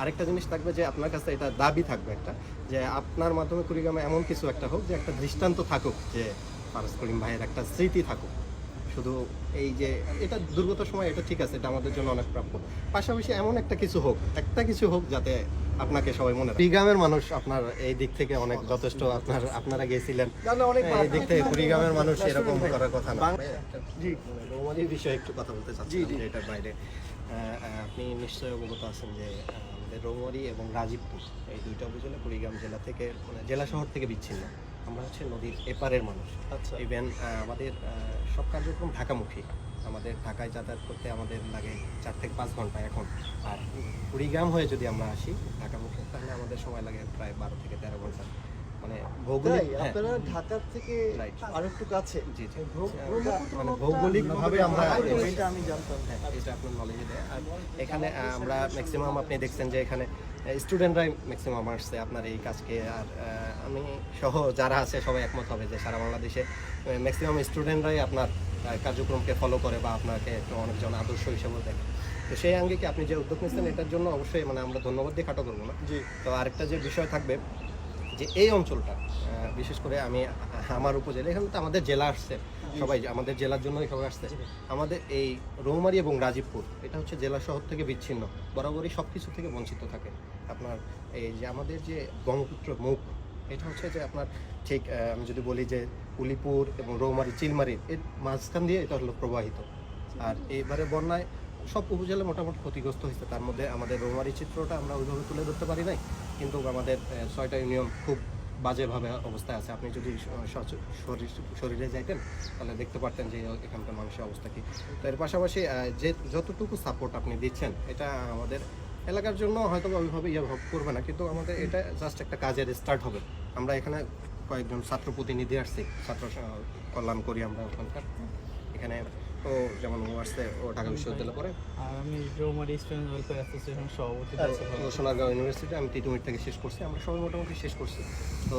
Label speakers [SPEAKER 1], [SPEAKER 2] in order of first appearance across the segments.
[SPEAKER 1] আরেকটা জিনিস থাকবে যে আপনার কাছে এটা দাবি থাকবে একটা যে আপনার মাধ্যমে কুড়িগ্রামে এমন কিছু একটা হোক যে একটা দৃষ্টান্ত থাকুক যে ফারাজ করিম ভাইয়ের একটা স্মৃতি থাকুক। শুধু এই যে এটা দুর্গত সময় এটা ঠিক আছে এটা আমাদের জন্য অনেক প্রাপ্য। পাশাপাশি এমন একটা কিছু হোক একটা কিছু হোক যাতে আপনাকে সবাই মনে রাখে। কুড়িগ্রামের মানুষ আপনার এই দিক থেকে অনেক যথেষ্ট আপনার আপনারা গেছিলেন।
[SPEAKER 2] অনেক
[SPEAKER 1] এই দিক থেকে কুড়িগ্রামের মানুষ এরকম করার কথা না। বিষয়ে একটু কথা বলতে চাচ্ছি। এটার বাইরে। আপনি নিশ্চয়ই অবগত আছেন যে রৌমারি এবং রাজীবপুর এই দুইটা উপজেলা কুড়িগ্রাম জেলা থেকে মানে জেলা শহর থেকে বিচ্ছিন্ন। আমরা হচ্ছে নদীর এপারের মানুষ।
[SPEAKER 2] আচ্ছা।
[SPEAKER 1] ইভেন আমাদের সব কার্যক্রম ঢাকামুখী। আমাদের ঢাকায় যাতায়াত করতে আমাদের লাগে চার থেকে পাঁচ ঘণ্টা এখন। আর কুড়িগ্রাম হয়ে যদি আমরা আসি ঢাকামুখী তাহলে আমাদের সময় লাগে প্রায় বারো থেকে তেরো ঘণ্টা। মানে ভৌগোলিক হ্যাঁ,
[SPEAKER 2] আপনারা ঢাকার থেকে
[SPEAKER 1] Right.
[SPEAKER 2] আর একটু কাছে ব্রহ্মপুত্র
[SPEAKER 1] মানে ভৌগোলিকভাবে আমরা
[SPEAKER 2] এটা আমি জানতাম।
[SPEAKER 1] হ্যাঁ, এটা আপনার নলেজে দেয়। আর এখানে আমরা ম্যাক্সিমাম আপনি দেখছেন যে এখানে স্টুডেন্টরাই ম্যাক্সিমাম আসছে আপনার এই কাজকে আর আমি সহ যারা আছে সবাই একমত হবে যে সারা বাংলাদেশে ম্যাক্সিমাম স্টুডেন্টরাই আপনার কার্যক্রমকে ফলো করে বা আপনাকে অনেকজন আদর্শ হিসেবে দেখে। তো সেই আঙ্গিকে আপনি যে উদ্যোগ নিচ্ছেন এটার জন্য অবশ্যই মানে আমরা ধন্যবাদ দিয়ে খাটো করব না।
[SPEAKER 2] জি।
[SPEAKER 1] তো আরেকটা যে বিষয় থাকবে যে এই অঞ্চলটা বিশেষ করে আমি আমার উপজেলা এখানে তো আমাদের জেলা আসছে সবাই আমাদের জেলার জন্যই সবাই আসছে। আমাদের এই রৌমারি এবং রাজীবপুর এটা হচ্ছে জেলা শহর থেকে বিচ্ছিন্ন বরাবরই সব কিছু থেকে বঞ্চিত থাকে। আপনার এই যে আমাদের যে ব্রহ্মপুত্র মুখ এটা হচ্ছে যে আপনার ঠিক আমি যদি বলি যে উলিপুর এবং রৌমারি চিলমারি এর মাঝখান দিয়ে এটা হলো প্রবাহিত। আর এবারে বন্যায় সব উপজেলা মোটামুটি ক্ষতিগ্রস্ত হয়েছে তার মধ্যে আমাদের রৌমারি চিত্রটা আমরা ওইভাবে তুলে ধরতে পারি নাই। কিন্তু আমাদের ছয়টা ইউনিয়ন খুব বাজেভাবে অবস্থায় আছে। আপনি যদি শরীরে যাইতেন, তাহলে দেখতে পারতেন যে এখানকার মানুষের অবস্থা কি। তো এর পাশাপাশি যে, যতটুকু সাপোর্ট আপনি দিচ্ছেন, এটা আমাদের এলাকার জন্য হয়তো ওইভাবে ইয়ে করবে না, কিন্তু আমাদের এটা জাস্ট একটা কাজের স্টার্ট হবে। আমরা এখানে কয়েকজন ছাত্র প্রতিনিধি আসছি, ছাত্র কল্যাণ করি আমরা ওখানকার। এখানে ও যেমন ও আসছে ও ঢাকা বিশ্ববিদ্যালয়ে পড়ে।
[SPEAKER 3] আর আমি রৌমারি স্টুডেন্ট ওয়েলফেয়ার অ্যাসোসিয়েশন সভাপতি আছি।
[SPEAKER 1] ও সোনারগাঁও ইউনিভার্সিটি আমি তিতুমির থেকে শেষ করছি আমরা সবাই মোটামুটি শেষ করছি। তো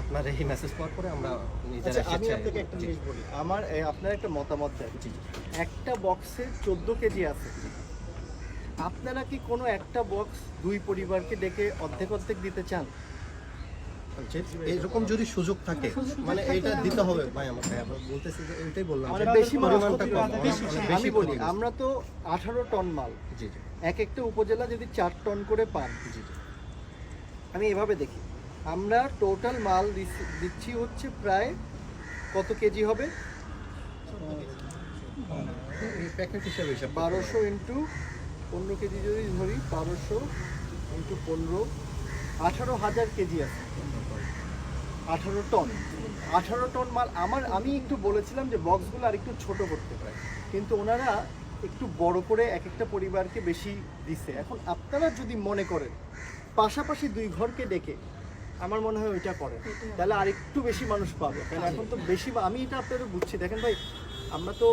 [SPEAKER 1] আপনার এই মেসেজ পাওয়ার পরে আমরা নিজেরা
[SPEAKER 2] আচ্ছা আমি আপনাকে একটা জিনিস বলি। আমার আপনার একটা মতামত দেন। একটা বক্সে চোদ্দ কেজি আছে। আপনারা কি কোনো একটা বক্স দুই পরিবারকে ডেকে অর্ধেক অর্ধেক দিতে চান?
[SPEAKER 1] এরকম যদি সুযোগ থাকে মানে এইটা দিতে হবে ভাই আমাকে। বলতেছি যে এইটাই বললাম
[SPEAKER 2] মানে বেশি
[SPEAKER 1] পরিমাণটা কম, বেশি বেশি
[SPEAKER 2] বলি আমরা তো আঠারো টন মাল।
[SPEAKER 1] জি জি।
[SPEAKER 2] এক একটা উপজেলা যদি চার টন করে পান।
[SPEAKER 1] জি জি।
[SPEAKER 2] আমি এভাবে দেখি। আমরা টোটাল মাল দিচ্ছি- হচ্ছে প্রায় কত কেজি হবে?
[SPEAKER 1] প্যাকেট হিসাবে
[SPEAKER 2] বারোশো ইন্টু পনেরো কেজি যদি ধরি বারোশো ইন্টু পনেরো আঠারো হাজার কেজি আছে। আঠারো টন। আঠারো টন মাল আমার, আমি একটু বলেছিলাম যে বক্সগুলো আর একটু ছোট করতে পারে। কিন্তু ওনারা একটু বড় করে এক একটা পরিবারকে বেশি দিছে। এখন আপনারা যদি মনে করেন, পাশাপাশি দুই ঘরকে ডেকে, আমার মনে হয় ওইটা করে তাহলে আর একটু বেশি মানুষ পাবে। কারণ এখন তো বেশি আমি এটা আপনাদের বুঝছি। দেখেন ভাই, আমরা তো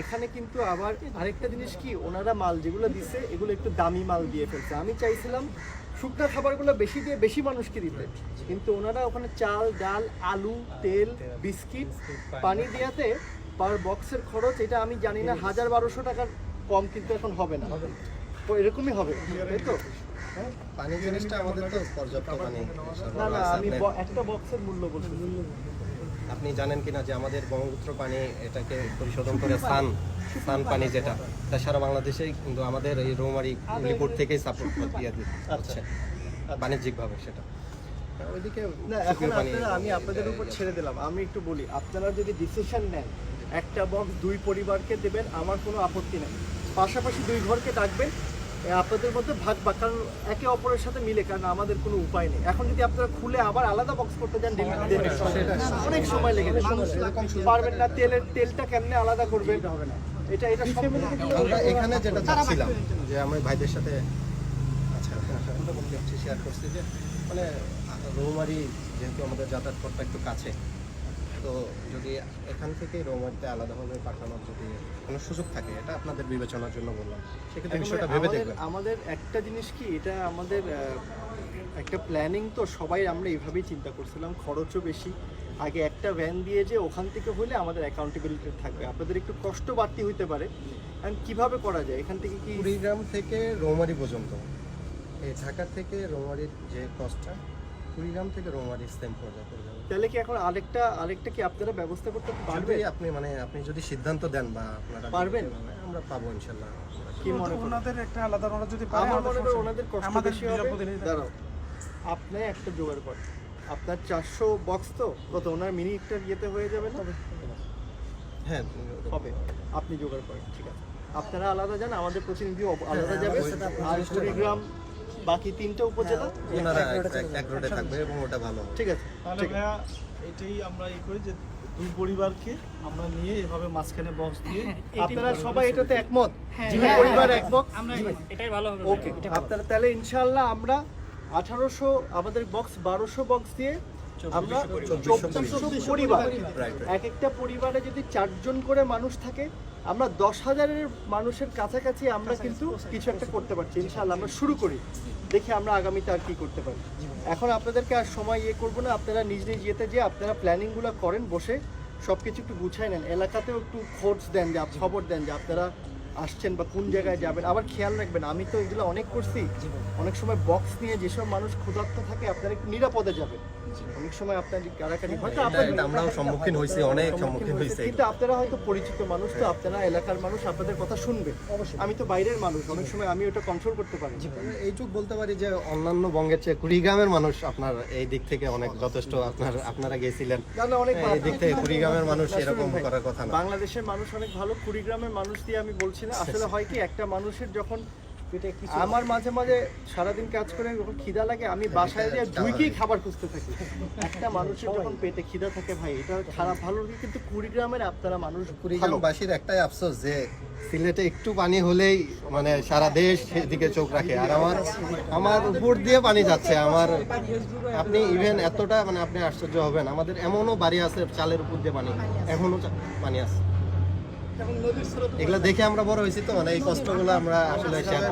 [SPEAKER 2] এখানে কিন্তু আবার আরেকটা জিনিস কি ওনারা মাল যেগুলো দিছে এগুলো একটু দামি মাল দিয়ে ফেলছে। আমি চাইছিলাম শুকনা খাবারগুলো বেশি দিয়ে বেশি মানুষকে দিতে। কিন্তু ওনারা ওখানে চাল ডাল আলু তেল বিস্কিট পানি দেওয়াতে পার বক্সের খরচ এটা আমি জানি না হাজার বারোশো টাকার কম কিন্তু এখন হবে না। তো এরকমই হবে তাই তো? হ্যাঁ?
[SPEAKER 1] পানি জিনিসটা আমাদের তো পর্যাপ্ত পানি।
[SPEAKER 2] না না আমি একটা বক্সের মূল্য বলছি
[SPEAKER 1] আপনি জানেন কিনা যে আমাদের ব্রহ্মপুত্র পানি এটাকে পরিশোধন করে স্থান স্থান পানি যেটা তা সারা বাংলাদেশে কিন্তু আমাদের এই রৌমারি উলিপুর থেকেই সাপোর্ট ইয়ে হচ্ছে বাণিজ্যিকভাবে সেটা। ওইদিকে
[SPEAKER 2] না এখন আপনারা আমি আপনাদের উপর ছেড়ে দিলাম। আমি একটু বলি আপনারা যদি ডিসিশন নেন একটা বক্স দুই পরিবারকে দেবেন আমার কোনো আপত্তি নেই। পাশাপাশি দুই ঘরকে ডাকবেন আপনাদের মধ্যে ভাগ ভাগ কারণ একে অপরের সাথে মিলে কারণ আমাদের কোনো উপায় নেই। এখন যদি আপনারা খুলে আবার আলাদা বক্স করতে যান অনেক সময় লেগে যাবে পারবেন না তেলের তেলটা কেমনে আলাদা করবেন? এটা এটা সব
[SPEAKER 1] আমরা এখানে যেটা চাচ্ছিলাম যে আমি ভাইদের সাথে আচ্ছা শেয়ার করছি যে মানে রৌমারি যেহেতু আমাদের যাতায়াত পথটা একটু কাছে তো যদি এখান থেকে রৌমারিতে আলাদাভাবে পাঠানোর যদি কোনো সুযোগ থাকে এটা আপনাদের বিবেচনার জন্য বললাম। সেক্ষেত্রে বিষয়টা ভেবে
[SPEAKER 2] আমাদের
[SPEAKER 1] দেখবেন
[SPEAKER 2] আমাদের একটা জিনিস কি এটা আমাদের একটা প্ল্যানিং তো সবাই আমরা এইভাবেই চিন্তা করছিলাম খরচও বেশি। আগে একটা ভ্যান দিয়ে যে ওখান থেকে হলে আমাদের অ্যাকাউন্টেবিলিটি থাকবে। আপনাদের একটু কষ্ট বাড়তি হইতে পারে। And কীভাবে করা যায়? এখান থেকে কি
[SPEAKER 1] কুড়িগ্রাম থেকে রৌমারি পর্যন্ত। এই ঢাকা থেকে রৌমারির যে কস্টটা কুড়িগ্রাম থেকে রৌমারি সেম পর্যায়ে পড়ে যাবে।
[SPEAKER 2] তাহলে কি এখন আরেকটা আরেকটা কি আপনারা ব্যবস্থা করতে পারবেন?
[SPEAKER 1] আপনি মানে আপনি যদি সিদ্ধান্ত দেন বা আপনারা
[SPEAKER 2] পারবেন?
[SPEAKER 1] আমরা পাবো ইনশাল্লাহ।
[SPEAKER 2] কি মনে করেন?
[SPEAKER 4] ওনাদের একটা আলাদা ওনারা যদি পারে
[SPEAKER 2] আমার মনে হয় ওনাদের কষ্ট
[SPEAKER 4] আমাদের
[SPEAKER 2] বেশি হবে। দাঁড়াও। আপনি একটা জোগাড় করেন। আপনার চারশো বক্স তো কত? ওনার মিনিটটা ইয়েতে হয়ে যাবে না?
[SPEAKER 1] হ্যাঁ।
[SPEAKER 2] হবে। আপনি জোগাড় করেন ঠিক আছে। আপনারা আলাদা যান আমাদের প্রতিনিধি অব- আলাদা যাবে। আর কুড়িগ্রাম বাকি তিনটা উপজেলা?
[SPEAKER 1] ওনারা এক- রোডে থাকবে। এবং ওটা ভালো।
[SPEAKER 2] ঠিক আছে। ঠিক
[SPEAKER 5] এটাই আমরা ই করি যে দুই পরিবারকে আমরা নিয়ে এভাবে মাঝখানে বক্স দিয়ে
[SPEAKER 2] আপনারা সবাই এটাতে একমত?
[SPEAKER 6] হ্যাঁ,
[SPEAKER 2] দুই
[SPEAKER 6] হ্যাঁ,
[SPEAKER 2] পরিবার একমত?
[SPEAKER 6] আমরা এটাই ভালো হবে
[SPEAKER 2] ওকে আপনারা তাহলে ইনশাআল্লাহ আমরা আঠারোশো আমাদের বক্স বারোশো বক্স দিয়ে আমরা চব্বিশশো পরিবার. এক একটা পরিবারে যদি চারজন করে মানুষ থাকে আমরা দশ হাজারের মানুষের কাছাকাছি আমরা কিন্তু কিছু একটা করতে পারছি ইনশাআল্লাহ। আমরা শুরু করি দেখি আমরা আগামীতে আর কি করতে পারি। এখন আপনাদেরকে আর সময় ইয়ে করব না আপনারা নিজ নিজ ইয়েতে যে আপনারা প্ল্যানিংগুলো করেন বসে সব কিছু একটু গুছাই নেন। এলাকাতেও একটু খোঁজ দেন যে খবর দেন যে আপনারা আসছেন বা কোন জায়গায় যাবেন আবার খেয়াল রাখবেন আমি তো এগুলো অনেক করছি। অনেক সময় বক্স নিয়ে যেসব মানুষ ক্ষুধার্ত থাকে আপনারা একটু নিরাপদে যাবেন। অনেক সময় আপনার কারাকারি হয়তো
[SPEAKER 1] আমরাও সম্মুখীন হয়েছি অনেক সম্মুখীন হয়েছি
[SPEAKER 2] কিন্তু আপনারা হয়তো পরিচিত মানুষ তো আপনারা এলাকার মানুষ আপনাদের কথা শুনবে আমি তো বাইরের মানুষ অনেক সময় আমি ওটা কন্ট্রোল করতে পারি
[SPEAKER 1] এইটুক বলতে পারি যে অন্যান্য বঙ্গের চেয়ে কুড়িগ্রামের মানুষ আপনার এই দিক থেকে অনেক যথেষ্ট আপনার আপনারা গেছিলেন।
[SPEAKER 2] অনেক
[SPEAKER 1] এই দিক থেকে কুড়িগ্রামের মানুষ এরকম করার কথা না।
[SPEAKER 2] বাংলাদেশের মানুষ অনেক ভালো কুড়িগ্রামের মানুষ দিয়ে আমি বলছি না আসলে হয় কি একটা মানুষের যখন আমার মাঝে মাঝে সারাদিন কাজ করে যখন খিদা লাগে আমি বাসায় দিয়ে ঢুকেই খাবার খুঁজতে থাকি। একটা মানুষের যখন পেটে খিদা থাকে ভাই এটা খারাপ ভালো কিন্তু কুড়িগ্রামের আপনারা মানুষ
[SPEAKER 1] কুড়িগ্রামবাসীর একটাই আফসোস যে সিলেটে একটু পানি হলেই মানে সারা দেশ সেদিকে চোখ রাখে। আর আমার আমার উপর দিয়ে পানি যাচ্ছে। আমার আপনি ইভেন এতটা মানে আপনি আশ্চর্য হবেন। আমাদের এমনও বাড়ি আছে চালের উপর দিয়ে পানি এখনও চা- পানি আছে। এগুলো দেখে আমরা বড় হয়েছি তো মানে এই কষ্টগুলো আমরা আসলে শেয়ার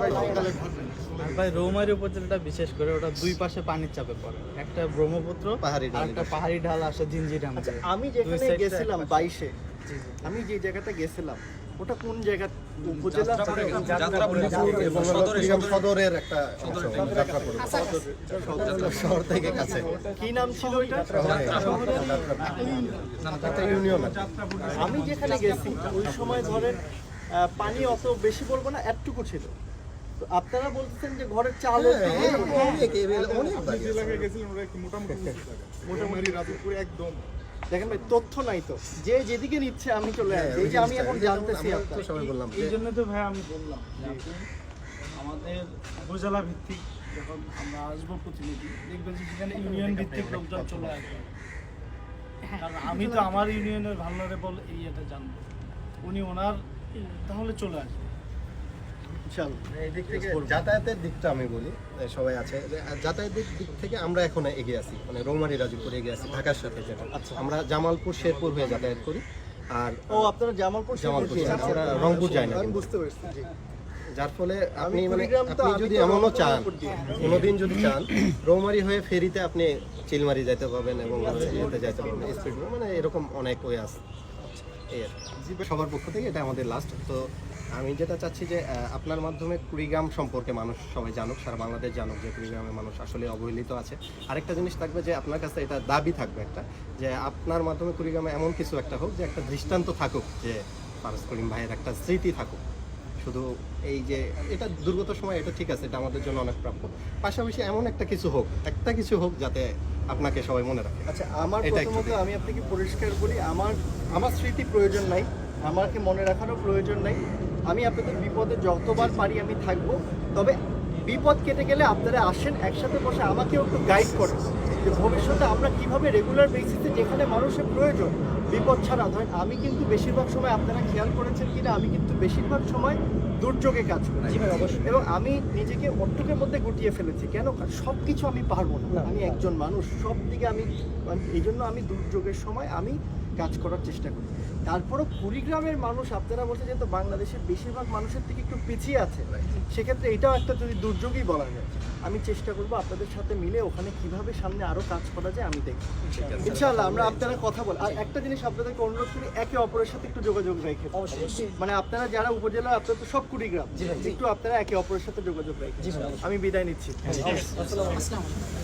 [SPEAKER 3] ভাই রৌমারি উপজেলাটা বিশেষ করে ওটা দুই পাশে পানির চাপে পড়ে। একটা ব্রহ্মপুত্র
[SPEAKER 1] পাহাড়ি ঢাল
[SPEAKER 3] একটা পাহাড়ি ঢাল আসে জিনজিরাম
[SPEAKER 2] আচ্ছা আমি যেখানে গেছিলাম বাইশে। আমি যে জায়গাটা গেছিলাম ওটা কোন জায়গা? উপজেলা
[SPEAKER 1] সদরের একটা শহর থেকে কাছে।
[SPEAKER 2] কি নাম ছিল ওইটা?
[SPEAKER 1] ইউনিয়ন
[SPEAKER 2] আমি যেখানে গেছি ওই সময় ধরেন পানি অত বেশি বলব না এতটুকু ছিল। তো আপনারা বলতেছেন যে ঘরের চাল
[SPEAKER 1] হ্যাঁ, অনেক এবার অনেক বাড়ি আছে।
[SPEAKER 2] দেখেন ভাই তথ্য নাই তো। যে যেদিকে নিচ্ছে আমি চলে আসছি। এই যে আমি এখন জানতেছি
[SPEAKER 1] তো সবাই বললাম।
[SPEAKER 5] এই জন্য তো ভাই আমি বললাম আমাদের উপজেলা ভিত্তিক যখন আমরা আসব প্রতিনিধি দেখবেন যে সেখানে ইউনিয়ন ভিত্তিক লোকজন চলে আসবে। কারণ আমি তো আমার ইউনিয়নের ভালনারেবল এরিয়াটা জানব। উনি ওনার তাহলে চলে আসবে।
[SPEAKER 1] এই দিক থেকে যাতায়াতের দিকটা আমি বলি সবাই আছে। যাতায়াতের দিক থেকে আমরা এখন এগিয়ে আছি মানে রৌমারি রাজুপুর এগিয়ে আছি ঢাকার সাথে যেটা।
[SPEAKER 2] আচ্ছা।
[SPEAKER 1] আমরা জামালপুর শেরপুর হয়ে যাতায়াত করি আর
[SPEAKER 2] ও আপনারা জামালপুর
[SPEAKER 1] জামালপুর আমরা রংপুর যাই না
[SPEAKER 2] আমি বুঝতে পারছি জি।
[SPEAKER 1] যার ফলে আপনি মানে আপনি যদি এমনও চান কোনোদিন যদি চান রৌমারি হয়ে ফেরিতে আপনি চিলমারি যাইতে পারবেন এবং ইয়েতে যাইতে পারবেন স্পিড মানে এরকম অনেক ওয়ে আছে। এই আর। সবার পক্ষ থেকে এটা আমাদের লাস্ট তো আমি যেটা চাচ্ছি যে আপনার মাধ্যমে কুড়িগ্রাম সম্পর্কে মানুষ সবাই জানুক, সারা বাংলাদেশ জানুক যে কুড়িগ্রামের মানুষ আসলে অবহেলিত আছে। আরেকটা জিনিস থাকবে যে, আপনার কাছে এটা দাবি থাকবে একটা, যে আপনার মাধ্যমে কুড়িগ্রামে এমন কিছু একটা হোক যে, একটা দৃষ্টান্ত থাকুক, যে পারস করিম ভাইয়ের একটা স্মৃতি থাকুক। শুধু এই যে, এটা দুর্গত সময়, এটা ঠিক আছে, এটা আমাদের জন্য অনেক প্রাপ্য। পাশাপাশি এমন একটা কিছু হোক, একটা কিছু হোক যাতে আপনাকে সবাই মনে রাখে।
[SPEAKER 2] আচ্ছা আমার প্রথমত আমি আপনাকে পরিষ্কার করি আমার আমার স্মৃতি প্রয়োজন নাই আমাকে মনে রাখারও প্রয়োজন নাই। আমি আপনাদের বিপদে যতবার পারি আমি থাকব তবে বিপদ কেটে গেলে আপনারা আসেন একসাথে বসে আমাকেও একটু গাইড করেন যে ভবিষ্যতে আমরা কীভাবে রেগুলার বেসিসে যেখানে মানুষের প্রয়োজন বিপদ ছাড়া ধরেন আমি কিন্তু বেশিরভাগ সময় আপনারা খেয়াল করেছেন কিনা আমি কিন্তু বেশিরভাগ সময় দুর্যোগে কাজ করি। এবং আমি নিজেকে অট্টকের মধ্যে গুটিয়ে ফেলেছি। কেন? সব কিছু আমি পারব না। আমি একজন মানুষ সব দিকে আমি আমি- এই জন্য আমি দুর্যোগের সময় আমি কাজ করার চেষ্টা করি। তারপরও কুড়িগ্রামের মানুষ আপনারা বলছেন যেহেতু বাংলাদেশের বেশিরভাগ মানুষের থেকে একটু পিছিয়ে আছে সেক্ষেত্রে এটাও একটা যদি দুর্যোগই বলা যায়। আমি চেষ্টা করব আপনাদের সাথে মিলে ওখানে কীভাবে সামনে আরও কাজ করা যায় আমি
[SPEAKER 1] আছে।
[SPEAKER 2] ইনশাআল্লাহ আমরা আপনারা কথা বল আর একটা জিনিস আপনাদেরকে অনুরোধ করি একে অপরের সাথে একটু যোগাযোগ রেখে মানে আপনারা যারা উপজেলা আপনারা তো সব কুড়িগ্রাম একটু আপনারা একে অপরের সাথে যোগাযোগ রেখে আমি বিদায় নিচ্ছি। আসসালামু আলাইকুম।